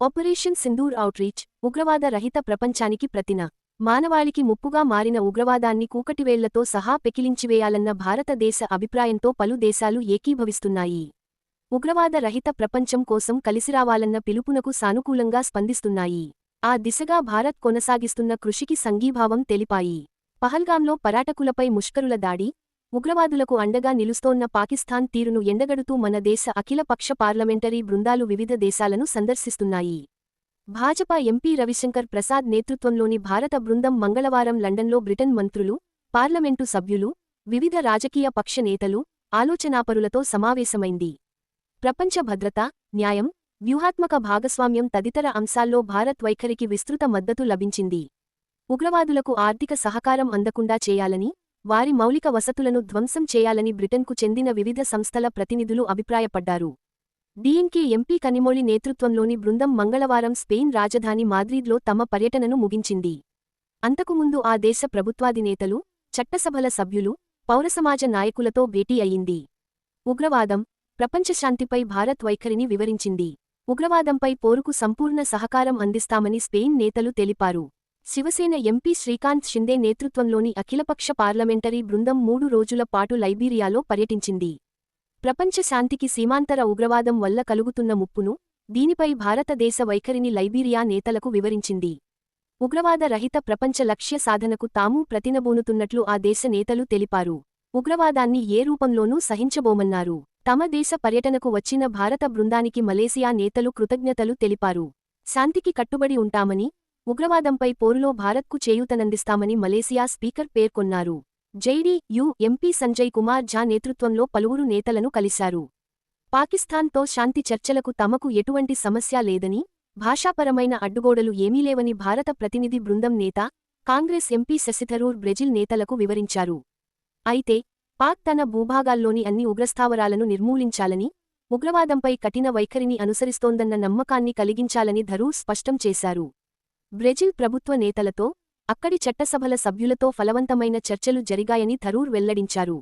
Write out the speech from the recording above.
Operation Sindoor outreach ఉగ్రవాద రహిత ప్రపంచానికి ప్రతిన. మానవాళికి ముప్పుగా మారిన ఉగ్రవాదాన్ని కూకటివేళ్ళతో సహా పెకిలించివేయాలన్న భారతదేశ అభిప్రాయంతో పలు దేశాలు ఏకీభవిస్తున్నాయి. ఉగ్రవాద రహిత ప్రపంచం కోసం కలిసిరావాలన్న పిలుపునకు సానుకూలంగా స్పందిస్తున్నాయి. ఆ దిశగా భారత్ కొనసాగిస్తున్న కృషికి సంఘీభావం తెలిపాయి. పహల్గాంలో పరాటకులపై ముష్కరుల దాడి ఉగ్రవాదులకు అండగా నిలుస్తోన్న పాకిస్తాన్ తీరును ఎండగడుతూ మన దేశ అఖిలపక్ష పార్లమెంటరీ బృందాలు వివిధ దేశాలను సందర్శిస్తున్నాయి. భాజపా ఎంపీ రవిశంకర్ ప్రసాద్ నేతృత్వంలోని భారత బృందం మంగళవారం లండన్లో బ్రిటన్ మంత్రులు పార్లమెంటు సభ్యులు వివిధ రాజకీయ పక్ష నేతలు ఆలోచనాపరులతో సమావేశమైంది. ప్రపంచ భద్రత న్యాయం వ్యూహాత్మక భాగస్వామ్యం తదితర అంశాల్లో భారత్ వైఖరికి విస్తృత మద్దతు లభించింది. ఉగ్రవాదులకు ఆర్థిక సహకారం అందకుండా చేయాలని వారి మౌలిక వసతులను ధ్వంసం చేయాలని బ్రిటన్కు చెందిన వివిధ సంస్థల ప్రతినిధులు అభిప్రాయపడ్డారు. డిఎన్కే ఎంపీ కనిమొళి నేతృత్వంలోని బృందం మంగళవారం స్పెయిన్ రాజధాని మాద్రిద్లో తమ పర్యటనను ముగించింది. అంతకుముందు ఆ దేశ ప్రభుత్వాధినేతలు చట్టసభల సభ్యులు పౌరసమాజ నాయకులతో భేటీ అయింది. ఉగ్రవాదం ప్రపంచశాంతిపై భారత్ వైఖరిని వివరించింది. ఉగ్రవాదంపై పోరుకు సంపూర్ణ సహకారం అందిస్తామని స్పెయిన్ నేతలు తెలిపారు. శివసేన ఎంపీ శ్రీకాంత్ షిందే నేతృత్వంలోని అఖిలపక్ష పార్లమెంటరీ బృందం మూడు రోజుల పాటు లైబీరియాలో పర్యటించింది. ప్రపంచ శాంతికి సీమాంతర ఉగ్రవాదం వల్ల కలుగుతున్న ముప్పును దీనిపై భారతదేశ వైఖరిని లైబీరియా నేతలకు వివరించింది. ఉగ్రవాద రహిత ప్రపంచ లక్ష్య సాధనకు తాము ప్రతినబూనుతున్నట్లు ఆ దేశ నేతలు తెలిపారు. ఉగ్రవాదాన్ని ఏ రూపంలోనూ సహించబోమన్నారు. తమ దేశ పర్యటనకు వచ్చిన భారత బృందానికి మలేసియా నేతలు కృతజ్ఞతలు తెలిపారు. శాంతికి కట్టుబడి ఉంటామని ఉగ్రవాదంపై పోరులో భారత్కు చేయూతనందిస్తామని మలేసియా స్పీకర్ పేర్కొన్నారు. జైడీయూ ఎంపీ సంజయ్ కుమార్ ఝా నేతృత్వంలో పలువురు నేతలను కలిశారు. పాకిస్తాన్తో శాంతి చర్చలకు తమకు ఎటువంటి సమస్య లేదని భాషాపరమైన అడ్డుగోడలు ఏమీ లేవని భారత ప్రతినిధి బృందం నేత కాంగ్రెస్ ఎంపీ శశిథరూర్ బ్రెజిల్ నేతలకు వివరించారు. అయితే పాక్ తన భూభాగాల్లోని అన్ని ఉగ్రస్థావరాలను నిర్మూలించాలని ఉగ్రవాదంపై కఠిన వైఖరిని అనుసరిస్తోందన్న నమ్మకాన్ని కలిగించాలని ధరూర్ స్పష్టం చేశారు. బ్రెజిల్ ప్రభుత్వ నేతలతో అక్కడి చట్టసభల సభ్యులతో ఫలవంతమైన చర్చలు జరిగాయని థరూర్ వెల్లడించారు.